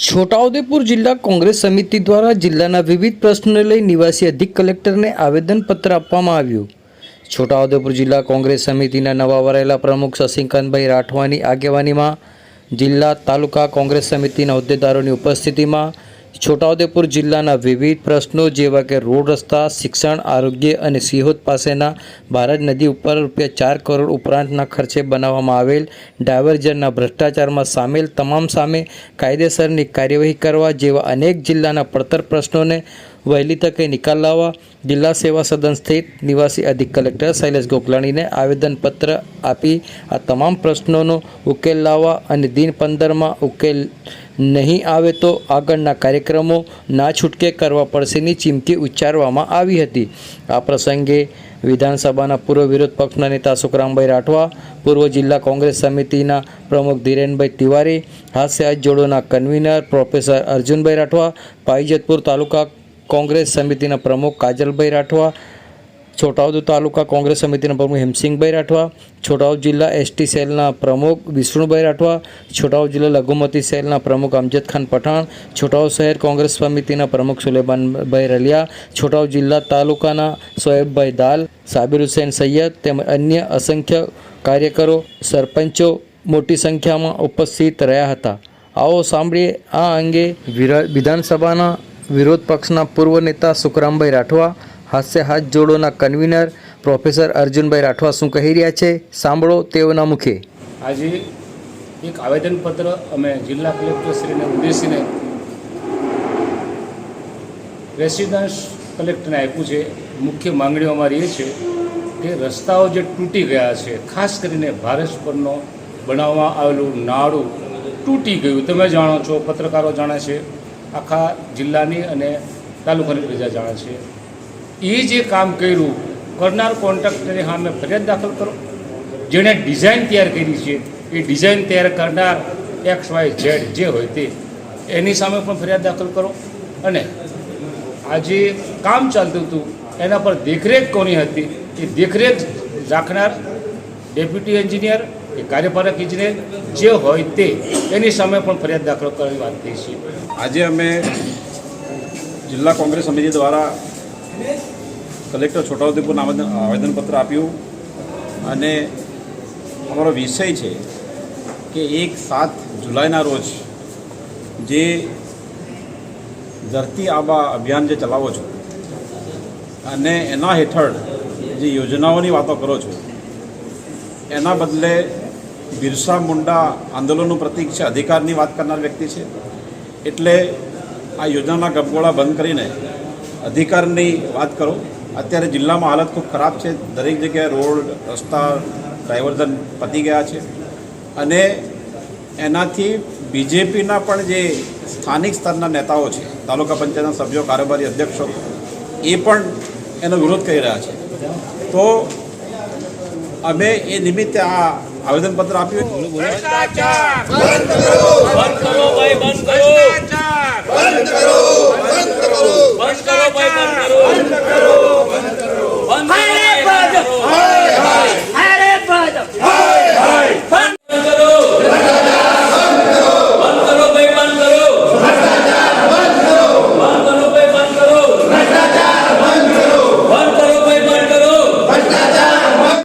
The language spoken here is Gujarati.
છોટાઉદેપુર જિલ્લા કોંગ્રેસ સમિતિ દ્વારા જિલ્લાના વિવિધ પ્રશ્નોને લઈ નિવાસી અધિક કલેક્ટરને આવેદનપત્ર આપવામાં આવ્યું. છોટાઉદેપુર જિલ્લા કોંગ્રેસ સમિતિના નવા વરાયેલા પ્રમુખ શશિકાંતભાઈ રાઠવાની આગેવાનીમાં જિલ્લા તાલુકા કોંગ્રેસ સમિતિના હોદ્દેદારોની ઉપસ્થિતિમાં છોટાઉદેપુર જિલ્લાના વિવિધ પ્રશ્નો જેવા કે રોડ રસ્તા, શિક્ષણ, આરોગ્ય અને સિહોદ પાસેના ભારત નદી ઉપર રૂપિયા ચાર કરોડ ઉપરાંતના ખર્ચે બનાવવામાં આવેલ ડાયવર્જનના ભ્રષ્ટાચારમાં સામેલ તમામ સામે કાયદેસરની કાર્યવાહી કરવા જેવા અનેક જિલ્લાના પડતર પ્રશ્નોને વહેલી તકે નિકાલ લાવવા જિલ્લા સેવા સદન સ્થિત નિવાસી અધિક કલેક્ટર શૈલેષ ગોકલાણીને આવેદનપત્ર આપી આ તમામ પ્રશ્નોનો ઉકેલ લાવવા અને દિન પંદરમાં ઉકેલ નહીં આવે તો આગળના કાર્યક્રમો ના છૂટકે કરવા પડશેની ચીમકી ઉચ્ચારવામાં આવી હતી. આ પ્રસંગે વિધાનસભાના પૂર્વ વિરોધ પક્ષના નેતા સુખરામભાઈ રાઠવા, પૂર્વ જિલ્લા કોંગ્રેસ સમિતિના પ્રમુખ ધીરેનભાઈ તિવારી હાસ્ય જોડોના કન્વીનર પ્રોફેસર અર્જુનભાઈ રાઠવા પાઇજતપુર તાલુકા કોંગ્રેસ સમિતિના પ્રમુખ કાજલભાઈ રાઠવા છોટાઉદ તાલુકા કોંગ્રેસ સમિતિના પ્રમુખ હેમસિંહભાઈ રાઠવા છોટાઉદ જિલ્લા એસટી સેલના પ્રમુખ વિષ્ણુભાઈ રાઠવા છોટાઉદ જિલ્લા લઘુમતી સેલના પ્રમુખ અમજદ ખાન પઠાણ છોટાઉદ શહેર કોંગ્રેસ સમિતિના પ્રમુખ સુલેમાનભાઈ રલિયા છોટાઉદ જિલ્લા તાલુકાના સોએબભાઈ દાલ, સાબિર હુસૈન સૈયદ તેમજ અન્ય અસંખ્ય કાર્યકરો, સરપંચો મોટી સંખ્યામાં ઉપસ્થિત રહ્યા હતા. આવો સાંભળીએ આ અંગે વિધાનસભાના વિરોધ પક્ષના પૂર્વ નેતા સુખરામભાઈ રાઠવા, હાસ્ય હાથ જોડોના કન્વીનર પ્રોફેસર અર્જુનભાઈ રાઠવા શું કહી રહ્યા છે? સાંભળો તેઓના મુખે. આજે એક આવેદનપત્ર અમે જિલ્લા કલેક્ટરશ્રીને ઉદ્દેશીને રેસિડન્સ કલેક્ટરને આપ્યું છે. મુખ્ય માંગણીઓ અમારી એ છે કે રસ્તાઓ જે તૂટી ગયા છે, ખાસ કરીને ભારત પરનો બનાવવામાં આવેલું નાળું તૂટી ગયું. તમે જાણો છો, પત્રકારો જાણે છે આખા જિલ્લાની અને તાલુકાની પ્રજા જાણે છે. એ જે કામ કર્યું, કરનાર કોન્ટ્રાક્ટરની સામે ફરિયાદ દાખલ કરો. જેણે ડિઝાઇન તૈયાર કરી છે, એ ડિઝાઇન તૈયાર કરનાર એક્સ વાય ઝેડ જે હોય તે, એની સામે પણ ફરિયાદ દાખલ કરો. અને આ જે કામ ચાલતું હતું, એના પર દેખરેખ કોની હતી? એ દેખરેખ રાખનાર ડેપ્યુટી એન્જિનિયર કે કાર્યપાલક ઇજનેર જે હોય તે, એની સામે પણ ફરિયાદ દાખલ કરવાની વાત થઈ છે. આજે અમે જિલ્લા કોંગ્રેસ સમિતિ દ્વારા કલેક્ટર છોટાઉદેપુરને આવેદન આવેદનપત્ર આપ્યું. અને અમારો વિષય છે કે એક સાત જુલાઈના રોજ જે ધરતી આબા અભિયાન જે ચલાવો છો અને એના હેઠળ જે યોજનાઓની વાતો કરો છો, એના બદલે બિરસા મુંડા આંદોલનનું પ્રતીક છે, અધિકારની વાત કરનાર વ્યક્તિ છે. એટલે આ યોજનાના ગપગોળા બંધ કરીને અધિકારની વાત કરો. અત્યારે જિલ્લામાં હાલત ખૂબ ખરાબ છે. દરેક જગ્યાએ રોડ, રસ્તા ડાયવર્ઝન પતી ગયા છે. અને એનાથી બીજેપીના પણ જે સ્થાનિક સ્તરના નેતાઓ છે, તાલુકા પંચાયતના સભ્યો, કારોબારી અધ્યક્ષો, એ પણ એનો વિરોધ કરી રહ્યા છે. તો અમે એ નિમિત્તે આ આવેદનપત્ર આપ્યું ભ્રષ્ટાચાર! બંધ કરો ભાઈ બંધ કરો. બંધ કરો બંધ કરો. બંધ કરો ભાઈ બંધ કરો. બંધ કરો!